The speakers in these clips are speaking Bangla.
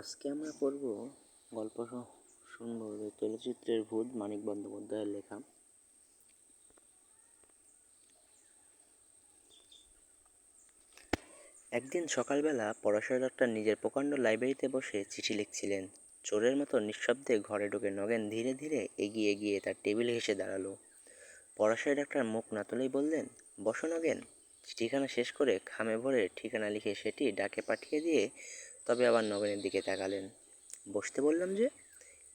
আজকে আমরা পড়ব গল্প শুনব চলচ্চিত্রের ভূত মানিক বন্দ্যোপাধ্যায়ের লেখা। একদিন সকালবেলা পড়াশোনা ডাক্তার নিজের প্রকাণ্ড লাইব্রেরিতে বসে চিঠি লিখছিলেন। চোরের মতো নিঃশব্দে ঘরে ঢুকে নগেন ধীরে ধীরে এগিয়ে গিয়ে তার টেবিলে এসে দাঁড়াল। পড়াশোনা ডাক্তার মুখ না তুলেই বললেন, বসো নগেন। চিঠিখানা শেষ করে খামে ভরে ঠিকানা লিখে সেটি ডাকে পাঠিয়ে দিয়ে তবে আবার নগেনের দিকে তাকালেন। বসতে বললাম যে,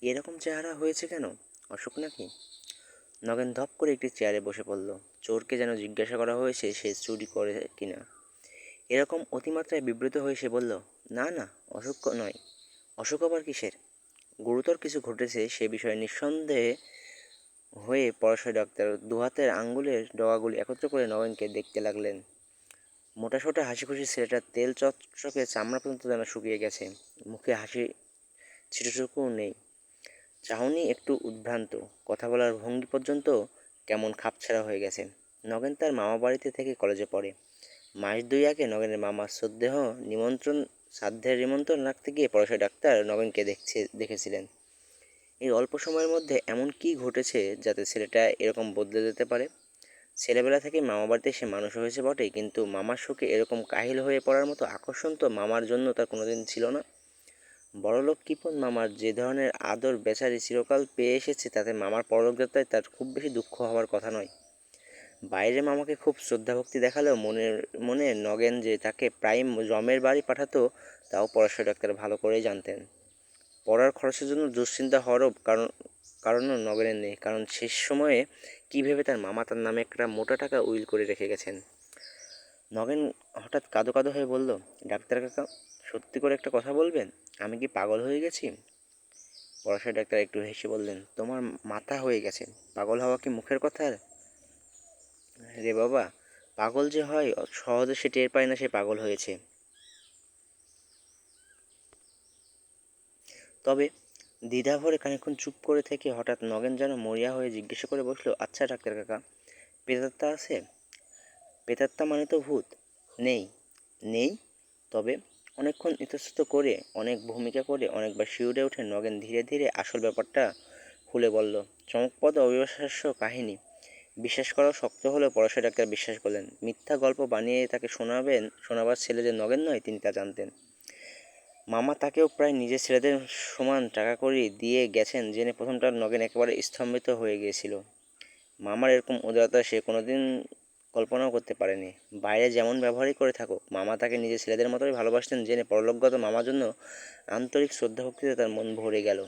এরকম চেহারা হয়েছে কেন? অসুখ নাকি? নগেন ধপ করে একটি চেয়ারে বসে পড়ল। চোরকে যেন জিজ্ঞাসা করা হয়েছে, সে চুরি করে কিনা? এরকম অতিমাত্রায় বিব্রত হয়ে সে বলল, না না, অসুখ নয়। অসুখ আবার কিসের? গুরুতর কিছু ঘটেছে, সে বিষয়ে নিঃসন্দেহে হয়ে পড়াশোনা ডাক্তার দুহাতের আঙ্গুলের ডগাগুলি একত্র করে নগেনকে দেখতে লাগলেন। মোটা সোটা হাসি খুশি ছেলেটার তেল চকচকে চামড়া পর্যন্ত যেন শুকিয়ে গেছে। মুখে হাসি ছিটুটুকুও নেই। চাহনি একটু উদ্ভ্রান্ত। কথা বলার ভঙ্গি পর্যন্ত কেমন খাপছাড়া হয়ে গেছে। নগেন তার মামা বাড়িতে থেকে কলেজে পড়ে। মাস দুই আগে নগেনের মামার সদ্দেহ নিমন্ত্রণ, সাধ্যের নিমন্ত্রণ রাখতে গিয়ে পড়াশোনা ডাক্তার নগেনকে দেখছে, দেখেছিলেন। এই অল্প সময়ের মধ্যে এমন কি ঘটেছে যাতে ছেলেটা এরকম বদলে যেতে পারে? ছেলেবেলা থেকে মামা বাড়িতে সে মানুষ হয়েছে বটে কিন্তু মামার শোকে এরকম কাহিল হয়ে পড়ার মতো আকর্ষণ তো মামার জন্য তার কোনোদিন ছিল না। বড়লোক কিপন মামার যে ধরনের আদর বেচারি চিরকাল পেয়ে এসেছে, তাতে মামার পরলোকযাত্রায় তার খুব বেশি দুঃখ হওয়ার কথা নয়। বাইরে মামাকে খুব শ্রদ্ধাভক্তি দেখালেও মনের মনে নগেন যে তাকে প্রায় জমের বাড়ি পাঠাতো, তাও পড়াশোনা ডাক্তার ভালো করেই জানতেন। পড়ার খরচের জন্য দুশ্চিন্তা হওয়ারও কারণ কারণও নগেনের নেই। কারণ শেষ সময়ে কী ভেবে তার মামা তার নামে একটা মোটা টাকা উইল করে রেখে গেছেন? নগেন হঠাৎ কাঁদো কাঁদো হয়ে বলল, ডাক্তার কাকা, সত্যি করে একটা কথা বলবেন? আমি কি পাগল হয়ে গেছি? পড়াশোনা ডাক্তার একটু হেসে বললেন, তোমার মাথা হয়ে গেছে। পাগল হওয়া কি মুখের কথা রে বাবা, পাগল যে হয়, সহজে সে টের পায় না সে পাগল হয়েছে। তবে দ্বিধা ভরে খানিকক্ষণ চুপ করে থেকে হঠাৎ নগেন যেন মরিয়া হয়ে জিজ্ঞাসা করে বসল আচ্ছা ডাক্তার কাকা প্রেতাত্মা আছে? প্রেতাত্মা মানে তো ভূত? নেই নেই, তবে অনেকক্ষণ ইতস্তত করে, অনেক ভূমিকা করে, অনেকবার শিউরে উঠে নগেন ধীরে ধীরে আসল ব্যাপারটা খুলে বলল, চমকপদ অবিশ্বাস্য কাহিনী। বিশ্বাস করাও শক্ত হলেও পড়াশোনা ডাক্তার বিশ্বাস করলেন। মিথ্যা গল্প বানিয়ে তাকে শোনাবেন, শোনাবার ছেলে যে নগেন নয়, তিনি তা জানতেন। মামা তাকেও প্রায় নিজের ছেলেদের সমান টাকা করি দিয়ে গেছেন জেনে প্রথমটা নগেন একেবারে স্তম্ভিত হয়ে গিয়েছিল। মামার এরকম উদারতা সে কোনোদিন কল্পনাও করতে পারেনি। বাইরে যেমন ব্যবহারই করে থাকুক, মামা তাকে নিজের ছেলেদের মতোই ভালোবাসতেন জেনে পরলোকগত মামার জন্য আন্তরিক শ্রদ্ধাভক্তিতে তার মন ভরে গেল।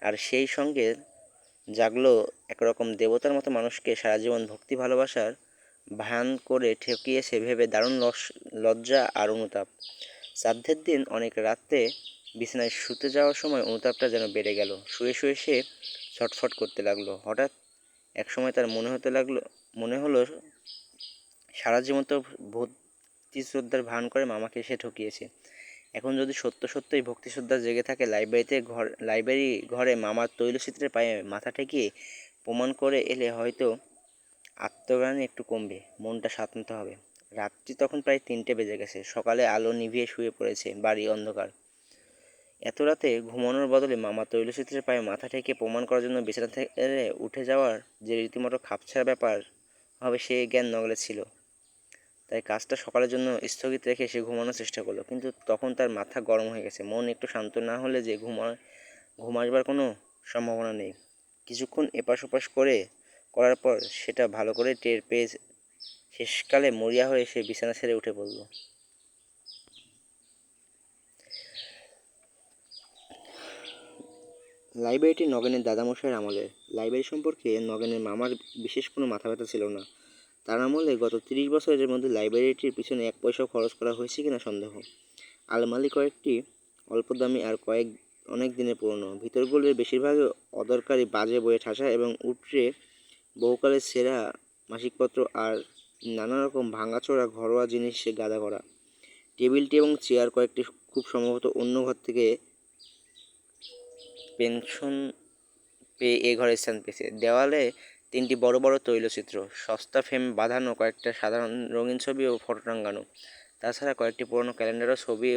আর সেই সঙ্গে জাগলো একরকম দেবতার মতো মানুষকে সারা জীবন ভক্তি, ভালোবাসার ভান করে ঠেকিয়েছে, ভেবে দারুণ লজ্জা আর অনুতাপ। শ্রাদ্ধের দিন অনেক রাতে বিছানায় শুতে যাওয়ার সময় অনুতাপটা যেন বেড়ে গেল। শুয়ে শুয়ে সে ছটফট করতে লাগল। হঠাৎ এক সময় তার মনে হতে লাগল, মনে হলো সারা জীবন তো ভক্তি শ্রদ্ধার ভান করে মামাকে সে ঠকিয়েছে। এখন যদি সত্য সত্যই ভক্তি শ্রদ্ধা জেগে থাকে, লাইব্রেরিতে ঘর, লাইব্রেরি ঘরে মামার তৈলচিত্রের পায়ে মাথা ঠেকিয়ে প্রমাণ করে এলে হয়তো আত্মজ্ঞান একটু কমবে, মনটা সাতনাতে হবে। রাত্রি তখন প্রায় তিনটে বেজে গেছে। সকালে আলো নিভিয়ে শুয়ে পড়েছে বাড়ি অন্ধকার। এত রাতে ঘুমানোর বদলে মামা তৈলচিত্রের পায়ে মাথা ঠেকে প্রমাণ করার জন্য বিছানা থেকে উঠে যাওয়ার যে রীতিমতো খাপছাড়া ব্যাপার হবে সে জ্ঞান নগলে ছিল। তাই কাজটা সকালের জন্য স্থগিত রেখে সে ঘুমানোর চেষ্টা করল। কিন্তু তখন তার মাথা গরম হয়ে গেছে। মন একটু শান্ত না হলে যে ঘুমা ঘুম আসবার কোনো সম্ভাবনা নেই। কিছুক্ষণ এপাশ ওপাশ করে করার পর সেটা ভালো করে টের পেয়ে শেষকালে মরিয়া হয়ে সে বিছানা ছেড়ে উঠে পড়ল। লাইব্রেরিটি নগেনের দাদামশাইয়ের আমলে। লাইব্রেরি সম্পর্কে নগেনের মামার বিশেষ কোনো মাথা ব্যথা ছিল না। তার আমলে গত তিরিশ বছরের মধ্যে লাইব্রেরিটির পিছনে এক পয়সাও খরচ করা হয়েছে কিনা সন্দেহ। আলমারি কয়েকটি অল্প দামি আর কয়েক, অনেক দিনের পুরনো। ভিতরগুলির বেশিরভাগই অদরকারি বাজে বইয়ে ঠাসা এবং উটরে বহুকালের সেরা মাসিকপত্র আর নানা রকম ভাঙাচোরা ঘরোয়া জিনিসে গাদা করা। টেবিলটি এবং চেয়ার কয়েকটি খুব সম্ভবত অন্য ঘর থেকে পেনশন পেয়ে এ ঘরে স্থান পেয়েছে। দেওয়ালে তিনটি বড় বড় তৈলচিত্র, সস্তা ফ্রেম বাঁধানো, কয়েকটা সাধারণ রঙিন ছবি ও ফটো টাঙ্গানো তাছাড়া কয়েকটি পুরনো ক্যালেন্ডার ও ছবি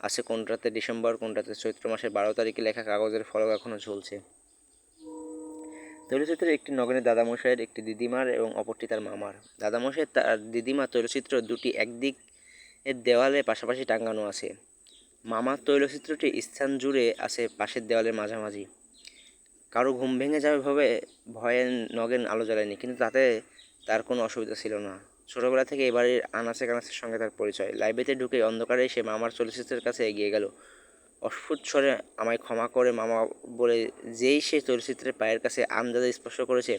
আছে কোনটাতে ডিসেম্বর, কোনটাতে চৈত্র মাসের বারো তারিখে লেখা কাগজের ফলক এখনও ঝুলছে। তৈলচিত্রের একটি নগেনের দাদামশাইয়ের একটি দিদিমার এবং অপরটি তার মামার। দাদামশাই তার দিদিমা তৈলচিত্র দুটি একদিক এর দেওয়ালে পাশাপাশি টাঙানো আছে। মামার তৈলচিত্রটি স্থান জুড়ে আছে পাশের দেওয়ালের মাঝামাঝি। কারও ঘুম ভেঙে যাবে ভাবে ভয়ে নগেন আলো জ্বালায়নি, কিন্তু তাতে তার কোনো অসুবিধা ছিল না। ছোটবেলা থেকে এবারের আনাচে কানাচের সঙ্গে তার পরিচয়। লাইব্রেরিতে ঢুকে অন্ধকারে সে মামার চলচ্চিত্রের কাছে এগিয়ে গেল। অস্ফুট স্বরে আমায় ক্ষমা করে, মামা বলে, যেই সে চলচ্চিত্রের পায়ের কাছে আন্দাজে স্পর্শ করেছে,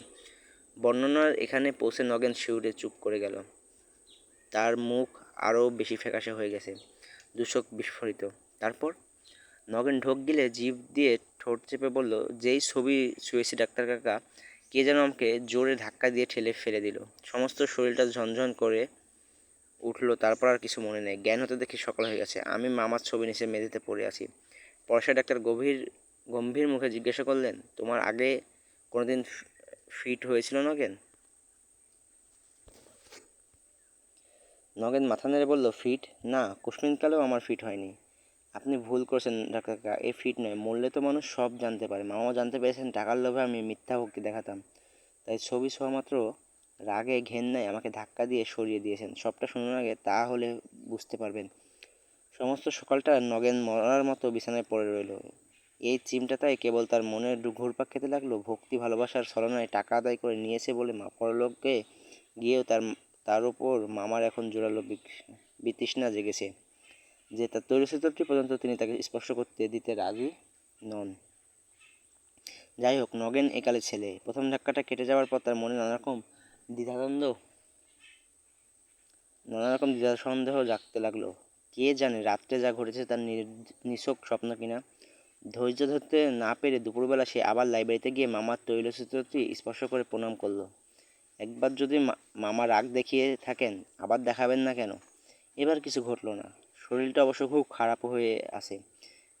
বর্ণনার এখানে পৌঁছে নগেন শিউরে চুপ করে গেল। তার মুখ আরও বেশি ফ্যাকাশে হয়ে গেছে, দুচোখ বিস্ফোরিত। তারপর নগেন ঢোক গিলে জিভ দিয়ে ঠোঁট চেপে বলল, যেই ছবি ছুঁয়েছি ডাক্তার কাকা, কে যেন আমাকে জোরে ধাক্কা দিয়ে ঠেলে ফেলে দিল। সমস্ত শরীরটা ঝনঝন করে উঠল, তারপর আর কিছু মনে নেই। জ্ঞান হতে দেখি সকাল হয়ে গেছে। আমি মামার ছবি নিচে মেঝেতে পড়ে আছি। পয়সা ডাক্তার গভীর, গম্ভীর মুখে জিজ্ঞাসা করলেন, তোমার আগে কোনোদিন ফিট হয়েছিল নগেন? নগেন মাথা নেড়ে বলল, ফিট? না কুসমিনকালেও আমার ফিট হয়নি। আপনি ভুল করেছেন, ডাক্তার কাকা, এ ফিট নয়। মরলে তো মানুষ সব জানতে পারে। মামাও জানতে পেরেছেন, টাকার লোভে আমি মিথ্যা ভক্তি দেখাতাম। তাই ছবি ছোঁয়া মাত্র রাগে ঘেন্নায় আমাকে ধাক্কা দিয়ে সরিয়ে দিয়েছেন। সবটা শুনুন আগে তাহলে বুঝতে পারবেন। সমস্ত সকালটা নগেন মরার মতো বিছানায় পড়ে রইল। এই চিমটা তাই কেবল তার মনে ঘুরপাক খেতে লাগল, ভক্তি, ভালোবাসার ছলনায় টাকা আদায় করে নিয়েছে বলে মা পরলোককে গিয়েও তার তার উপর মামার এখন জোরালো বিতৃষ্ণা জেগেছে। যে তার তৈলচিত্রটি পর্যন্ত তিনি তাকে স্পর্শ করতে দিতে রাজি নন। যাই হোক, নগেন একালে ছেলে। প্রথম ধাক্কাটা কেটে যাওয়ার পর তার মনে নানা রকম দ্বিধাদ্বন্দ্ব? নানা রকম দ্বিধা সন্দেহ জাগতে লাগল। কে জানে রাত্রে যা ঘটেছে তার নিছক স্বপ্ন কিনা? ধৈর্য ধরতে না পেরে দুপুরবেলা সে আবার লাইব্রেরিতে গিয়ে মামার তৈলচিত্রটি স্পর্শ করে প্রণাম করল। একবার যদি মামা রাগ দেখিয়ে থাকেন, আবার দেখাবেন না কেন? এবার কিছু ঘটলো না। শরীরটা অবশ্য খুব খারাপ হয়ে আছে।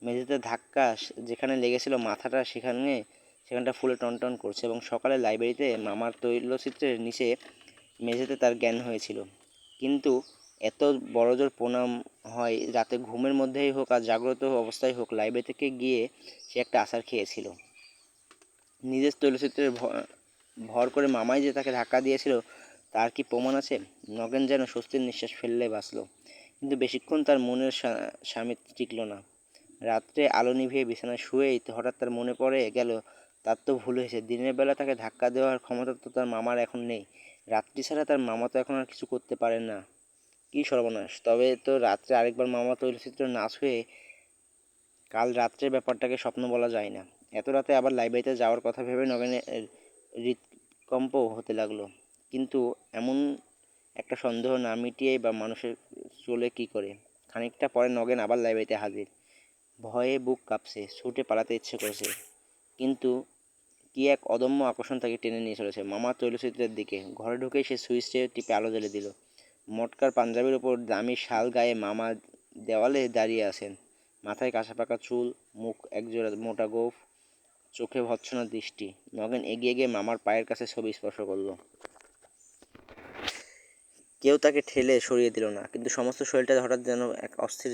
মেঝেতে ধাক্কা, যেখানে লেগেছিল মাথাটা, সেখানে সেখানটা ফুলে টনটন করছে এবং সকালে লাইব্রেরিতে মামার তৈলচিত্রের নিচে মেঝেতে তার জ্ঞান হয়েছিল। কিন্তু এত বড়জোর প্রণাম হয়, রাতে ঘুমের মধ্যেই হোক আর জাগ্রত অবস্থায় হোক, লাইব্রেরি থেকে গিয়ে সে একটা আছাড় খেয়েছিল। নিজের তৈলচিত্রের ভর করে মামাই যে তাকে ধাক্কা দিয়েছিল, তার কি প্রমাণ আছে? নগেন যেন স্বস্তির নিঃশ্বাস ফেললে বাঁচল, কিন্তু বেশিক্ষণ তার মনের স্বামী টিকল না। রাত্রে আলো নিভিয়ে বিছানায় শুয়েই হঠাৎ তার মনে পড়ে গেল তার তো ভুল হয়েছে। দিনের বেলা তাকে ধাক্কা দেওয়ার ক্ষমতা তো তার মামার এখন নেই। রাত্রি ছাড়া তার মামা তো এখন আর কিছু করতে পারে না। কী সর্বনাশ। তবে তো রাত্রে আরেকবার মামা তৈলচিত্র নাচ হয়ে কাল রাত্রের ব্যাপারটাকে স্বপ্ন বলা যায় না। এত রাতে আবার লাইব্রেরিতে যাওয়ার কথা ভেবে নগেনের হৃদকম্প হতে লাগল। কিন্তু এমন একটা সন্দেহ না মিটিয়ে বা মানুষের চলে কি করে? খানিকটা পরে নগেন আবার লাইব্রেরিতে হাজির। ভয়ে বুক কাঁপছে, ছুটে পালাতে ইচ্ছে করেছে। কিন্তু কি এক অদম্য আকর্ষণ তাকে টেনে নিয়ে চলেছে। মামা তৈলচিত্রের দিকে, ঘরে ঢুকে সে সুইচে টিপে আলো জ্বেলে দিল। মটকার পাঞ্জাবির ওপর দামি শাল গায়ে মামা দেওয়ালে দাঁড়িয়ে আছেন। মাথায় কাঁচা পাকা চুল, মুখ একজোড়া মোটা গোফ, চোখে ভৎসনা দৃষ্টি। নগেন এগিয়ে গিয়ে মামার পায়ের কাছে ছবি স্পর্শ করল। কেউ তাকে ঠেলে সরিয়ে দিল না, কিন্তু সমস্ত শরীরটা হঠাৎ যেন এক অস্থির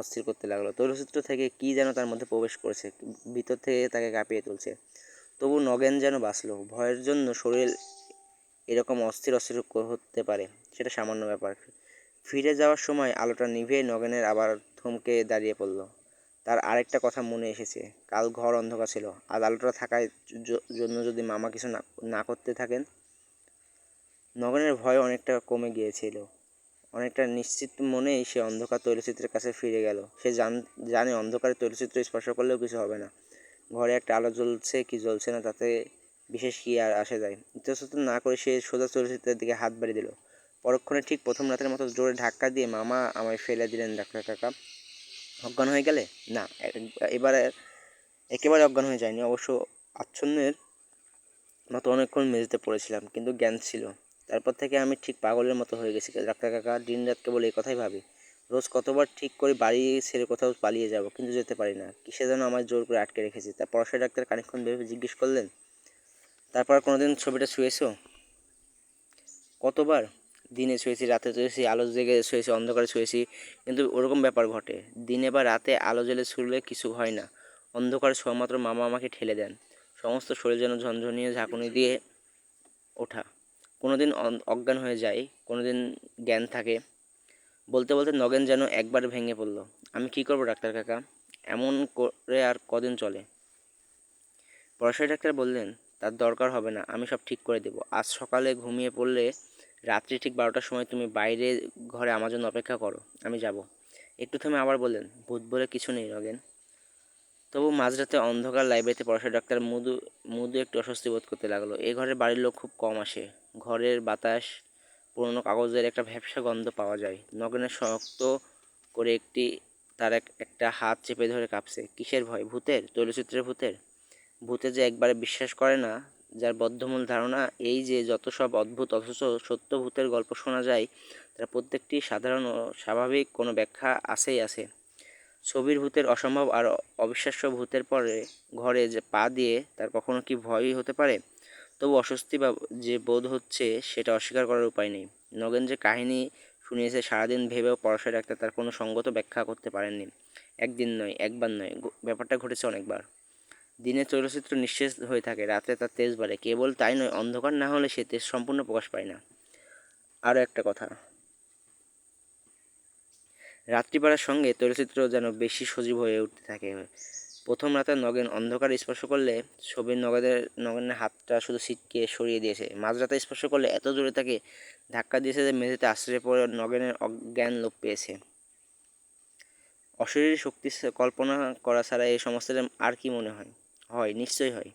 অস্থির করতে লাগল। তৈলচিত্র থেকে কি যেন তার মধ্যে প্রবেশ করেছে, ভিতর থেকে তাকে কাঁপিয়ে তুলছে। তবু নগেন যেন বাঁচলো। ভয়ের জন্য শরীর এরকম অস্থির অস্থির হতে পারে, সেটা সামান্য ব্যাপার। ফিরে যাওয়ার সময় আলোটা নিভিয়ে নগেনের আবার থমকে দাঁড়িয়ে পড়ল। তার আরেকটা কথা মনে এসেছে। কাল ঘর অন্ধকার ছিল। আর আলোটা থাকার জন্য যদি মামা কিছু না না করতে থাকেন? নগেনের ভয় অনেকটা কমে গিয়েছিল। অনেকটা নিশ্চিত মনেই সে অন্ধকার তৈলচিত্রের কাছে ফিরে গেল। সে জানে অন্ধকারে তৈলচিত্র স্পর্শ করলেও কিছু হবে না। ঘরে একটা আলো জ্বলছে, কি জ্বলছে না তাতে বিশেষ কি আর আসে যায়। ইতস্তত না করে সে সোজা চলচ্চিত্রের দিকে হাত বাড়িয়ে দিল। পরক্ষণে ঠিক প্রথম রাতের মতো জোরে ধাক্কা দিয়ে মামা আমায় ফেলে দিলেন। ডাক্তার কাকা, অজ্ঞান হয়ে গেলে? না, এবারে একেবারে অজ্ঞান হয়ে যায়নি। অবশ্য আচ্ছন্নের মতো অনেকক্ষণ মেঝেতে পড়েছিলাম, কিন্তু জ্ঞান ছিল। তারপর থেকে আমি ঠিক পাগলের মতো হয়ে গেছি। ডাক্তার কাকা দিন রাত কেবল এই কথাই ভাবি। রোজ কতবার ঠিক করে বাড়ি ছেড়ে কোথাও পালিয়ে যাব, কিন্তু যেতে পারি না। কিসে যেন আমায় জোর করে আটকে রেখেছে। তা পড়াশোনা ডাক্তার খানিকক্ষণ ভেবে জিজ্ঞেস করলেন, তারপর কোনোদিন ছবিটা ছুঁয়েছো? কতবার? দিনে শুয়েছি রাতে শুয়েছি আলো জেগে শুয়েছি অন্ধকারে শুয়েছি কিন্তু ওরকম ব্যাপার ঘটে। দিনে বা রাতে আলো জ্বেলে শুলে কিছু হয় না। অন্ধকারে শোয়ামাত্র মামা আমাকে ঠেলে দেন। সমস্ত শরীর যেন ঝনঝনিয়ে ঝাঁকুনি দিয়ে ওঠা। কোনো দিন অজ্ঞান হয়ে যায় কোনো দিন জ্ঞান থাকে বলতে বলতে নগেন যেন একবার ভেঙে পড়ল। আমি কি করব ডাক্তার কাকা? এমন করে আর কদিন চলে? পরশারী ডাক্তার বললেন, তার দরকার হবে না, আমি সব ঠিক করে দেবো। আজ সকালে ঘুমিয়ে পড়লে রাত্রি ঠিক বারোটার সময় তুমি বাইরে ঘরে আমার জন্য অপেক্ষা করো, আমি যাব। একটু থেমে আবার বললেন, ভূত বলে কিছু নেই নগেন। তবু মাঝরাতে অন্ধকার লাইব্রেরিতে পড়াশোনা ডাক্তার মধু মুদু একটু অস্বস্তি বোধ করতে লাগল। এই ঘরের বাড়ির লোক খুব কম আসে। ঘরের বাতাস পুরনো কাগজের একটা ভ্যাপসা গন্ধ পাওয়া যায়। নগেনের শক্ত করে একটি, তার এক, একটা হাত চেপে ধরে কাঁপছে। কিসের ভয়? ভূতের? চলচ্চিত্রের ভূতের? ভূতে যে একবারে বিশ্বাস করে না, যার বদ্ধমূল ধারণা এই যে যত সব অদ্ভুত অথচ সত্য ভূতের গল্প শোনা যায়, তার প্রত্যেকটি সাধারণ ও স্বাভাবিক কোনো ব্যাখ্যা আছেই আছে। ছবির ভূতের অসম্ভব আর অবিশ্বাস্য ভূতের পরে ঘরে যে পা দিয়ে তার কখনো কি ভয়ই হতে পারে? তবু অস্বস্তি বা যে বোধ হচ্ছে সেটা অস্বীকার করার উপায় নেই। নগেন যে কাহিনী শুনিয়েছে, সারাদিন ভেবেও পড়াশা ডাক্তার তার কোনো সঙ্গত ব্যাখ্যা করতে পারেননি। একদিন নয়, একবার নয় ব্যাপারটা ঘটেছে অনেকবার। দিনে চলচ্চিত্র নিঃশেষ হয়ে থাকে, রাতে তার তেজ বাড়ে। কেবল তাই নয়, অন্ধকার না হলে সে তেজ সম্পূর্ণ প্রকাশ পায় না। আরও একটা কথা। রাত্রি বাড়ার সঙ্গে তৈলচিত্র যেন বেশি সজীব হয়ে উঠতে থাকে। প্রথম রাতে নগেন অন্ধকার স্পর্শ করলে ছবির নগদের, নগেনের হাতটা শুধু ছিটকে সরিয়ে দিয়েছে। মাঝরাতে স্পর্শ করলে এত জোরে তাকে ধাক্কা দিয়েছে যে মেঝেতে আশ্রয় পড়ে নগেনের অজ্ঞান লোপ পেয়েছে। অশরীর শক্তি কল্পনা করা ছাড়া এই সমস্তটা আর কি মনে হয়? হয়, নিশ্চয়ই হয়।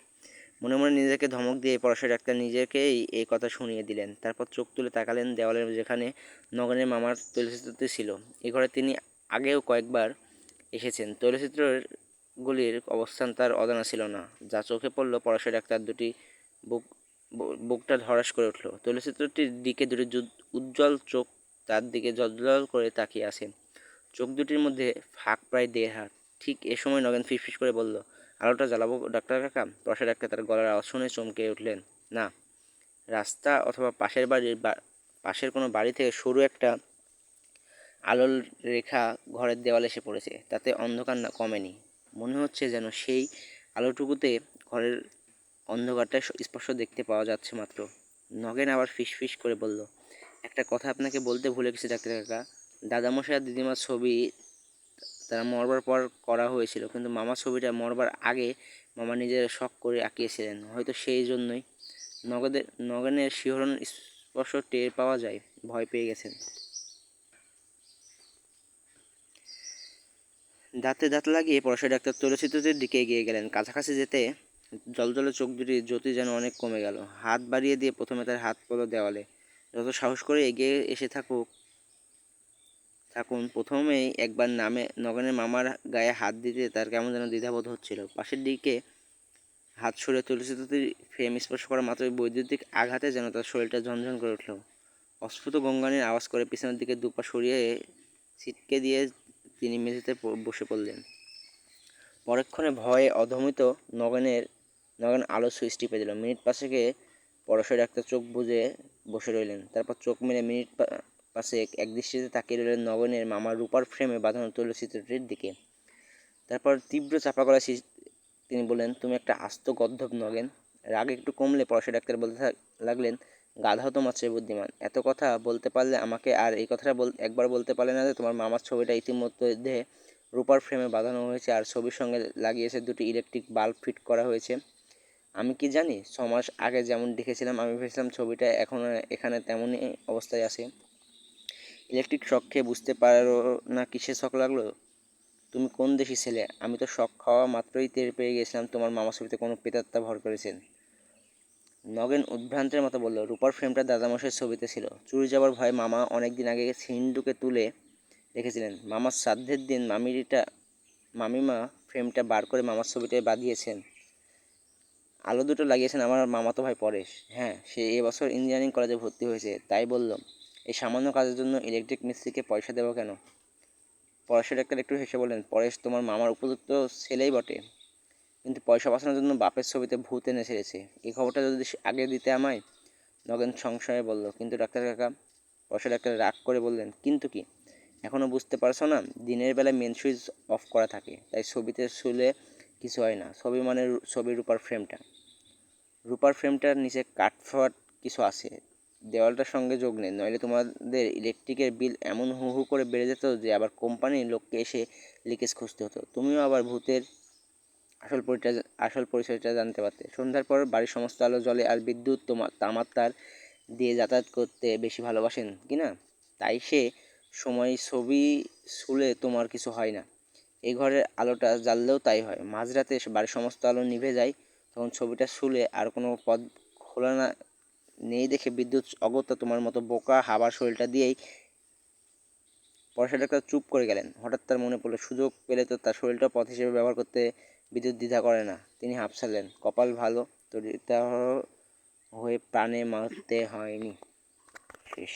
মনে মনে নিজেকে ধমক দিয়ে পড়াশোনা ডাক্তার নিজেকেই এই কথা শুনিয়ে দিলেন। তারপর চোখ তুলে তাকালেন দেওয়ালের যেখানে নগেনের মামার তৈলচিত্রটি ছিল। এ ঘরে তিনি আগেও কয়েকবার এসেছেন। তৈলচিত্রগুলির অবস্থান তার অজানা ছিল না। যা চোখে পড়ল পড়াশোনা ডাক্তার দুটি বুক, বুকটা ধরাস করে উঠল। তৈলচিত্রটির দিকে দুটি উজ্জ্বল চোখ তার দিকে জল করে তাকিয়ে আছে। চোখ দুটির মধ্যে ফাঁক প্রায় দেড় হাত। ঠিক এ সময় নগেন ফিসফিস করে বলল, আলোটা জ্বালাবো, ডাক্তার কাকা পয়সা ডাক্তার তার গলার আওয়াজ শুনে চমকে উঠলেন, না। রাস্তা অথবা পাশের বাড়ির পাশের কোনো বাড়ি থেকে সরু একটা আলোর রেখা ঘরের দেওয়ালে এসে পড়েছে। তাতে অন্ধকার না, কমেনি। মনে হচ্ছে যেন সেই আলোটুকুতে ঘরের অন্ধকারটা স্পর্শ দেখতে পাওয়া যাচ্ছে মাত্র। নগেন আবার ফিসফিস করে বলল, একটা কথা আপনাকে বলতে ভুলে গেছি, ডাক্তার কাকা। দাদামশাই আর দিদিমার ছবি তারা মরবার পর করা হয়েছিল, কিন্তু মামার ছবিটা মরবার আগে মামা নিজের শখ করে আঁকিয়েছিলেন। হয়তো সেই জন্যই নগদের নগেনের শিহরণ স্পর্শ টের পাওয়া যায়, ভয় পেয়ে গেছেন। দাঁতে দাঁত লাগিয়ে পড়াশোনা ডাক্তার তৈলচিত্রটির দিকে এগিয়ে গেলেন। কাছাকাছি যেতে জলজলে চোখ দুটি জ্যোতি যেন অনেক কমে গেল। হাত বাড়িয়ে দিয়ে প্রথমে তার হাত পড়ল দেওয়ালে। যত সাহস করে এগিয়ে এসে থাকুক, থাকুন। প্রথমেই একবার নামে নগেনের মামার গায়ে হাত দিতে তার কেমন যেন দ্বিধাবোধ হচ্ছিল। পাশের দিকে হাত সরে তুলসীতির ফ্রেম স্পর্শ করা মাত্রই বৈদ্যুতিক আঘাতে যেন তার শরীরটা ঝনঝন করে উঠল। অস্ফুট গঙ্গানির আওয়াজ করে পিছনের দিকে দুপা সরিয়ে ছিটকে দিয়ে তিনি মেঝেতে বসে পড়লেন। পরক্ষণে ভয়ে অধমিত নগেনের, নগেন আলো সুইচ টিপে দিল মিনিট পাঁচেকে পরশয় ডাক্তার চোখ বুজে বসে রইলেন। তারপর চোখ মেরে মিনিট পা- পাশেক একদৃষ্টিতে তাকিয়ে রইলেন নগেনের মামার রূপার ফ্রেমে বাঁধানো তৈলচিত্রটির দিকে। তারপর তীব্র চাপা করা তিনি বললেন, তুমি একটা আস্ত গদ্ধব নগেন। রাগ একটু কমলে পরশা ডাক্তার বলতে লাগলেন গাধাও তোমার চেয়ে বুদ্ধিমান। এত কথা বলতে পারলে আমাকে আর এই কথাটা বল, একবার বলতে পারলে না যে তোমার মামার ছবিটা ইতিমধ্যে রূপার ফ্রেমে বাঁধানো হয়েছে আর ছবির সঙ্গে লাগিয়েছে দুটি ইলেকট্রিক বাল্ব ফিট করা হয়েছে। আমি কি জানি? ছ মাস আগে যেমন দেখেছিলাম, আমি ভেবেছিলাম ছবিটা এখন এখানে তেমনই অবস্থায় আছে। ইলেকট্রিক শক খেয়ে বুঝতে পারো না কিসে শখ লাগল? তুমি কোন দেশি ছেলে? আমি তো শখ খাওয়া মাত্রই টের পেয়ে গেছিলাম তোমার মামা ছবিতে কোনো প্রেতাত্মা ভর করেছেন। নগেন উদ্ভ্রান্তের মতো বলল, রূপার ফ্রেমটা দাদামশের ছবিতে ছিল। চুরি যাবার ভয়ে মামা অনেক দিন আগে সিন্ডুকে তুলে রেখেছিলেন। মামার শ্রাদ্ধের দিন মামিরিটা, মামিমা ফ্রেমটা বার করে মামার ছবিতে বাঁধিয়েছেন। আলো দুটো লাগিয়েছেন আমার মামাতো ভাই পরেশ। হ্যাঁ সে এবছর ইঞ্জিনিয়ারিং কলেজে ভর্তি হয়েছে। তাই বলল, এই সামান্য কাজের জন্য ইলেকট্রিক মিস্ত্রিকে পয়সা দেবো কেন? পরেশের ডাক্তার একটু হেসে বললেন, পরেশ, তোমার মামার উপযুক্ত ছেলেই বটে। কিন্তু পয়সা বাঁচানোর জন্য বাপের ছবিতে ভূত এনে ছেড়েছে। এই খবরটা যদি আগে দিতে আমায়? নগেন সংশয়ে বলল, কিন্তু ডাক্তার কাকা, পয়সা ডাক্তার রাগ করে বললেন, কিন্তু কি? এখনও বুঝতে পারছ না, দিনের বেলা মেন সুইচ অফ করা থাকে, তাই ছবিতে শুলে কিছু হয় না। ছবি মানে ছবির রূপার ফ্রেমটা রূপার ফ্রেমটার নিচে কাঠফাট কিছু আছে। দেওয়ালটার সঙ্গে যোগ নেই, নইলে তোমাদের ইলেকট্রিকের বিল এমন হু হু করে বেড়ে যেত যে আবার কোম্পানির লোককে এসে লিকেজ খুঁজতে হতো। তুমিও আবার ভূতের আসল পরিচয় আসল পরিচয়টা জানতে পারতে। সন্ধ্যার পর বাড়ির সমস্ত আলো জ্বলে আর বিদ্যুৎ তোমার তামার তার দিয়ে যাতায়াত করতে বেশি ভালোবাসেন, কি না? তাই সে সময় ছবি শুলে তোমার কিছু হয় না। এই ঘরের আলোটা জ্বাললেও তাই হয়। মাঝরাতে বাড়ির সমস্ত আলো নিভে যায়, তখন ছবিটা শুলে আর কোনো পথ খোলা না নেই দেখে বিদ্যুৎ অগত্যা তোমার মতো বোকা হাবার শরীরটা দিয়েই ডাক্তার চুপ করে গেলেন। হঠাৎ তার মনে পড়ল, সুযোগ পেলে তো তার শরীরটা পথ হিসেবে ব্যবহার করতে বিদ্যুৎ দ্বিধা করে না। তিনি হাঁপসালেন কপাল ভালো তরিতা হয়ে প্রাণে মারতে হয়নি। শেষ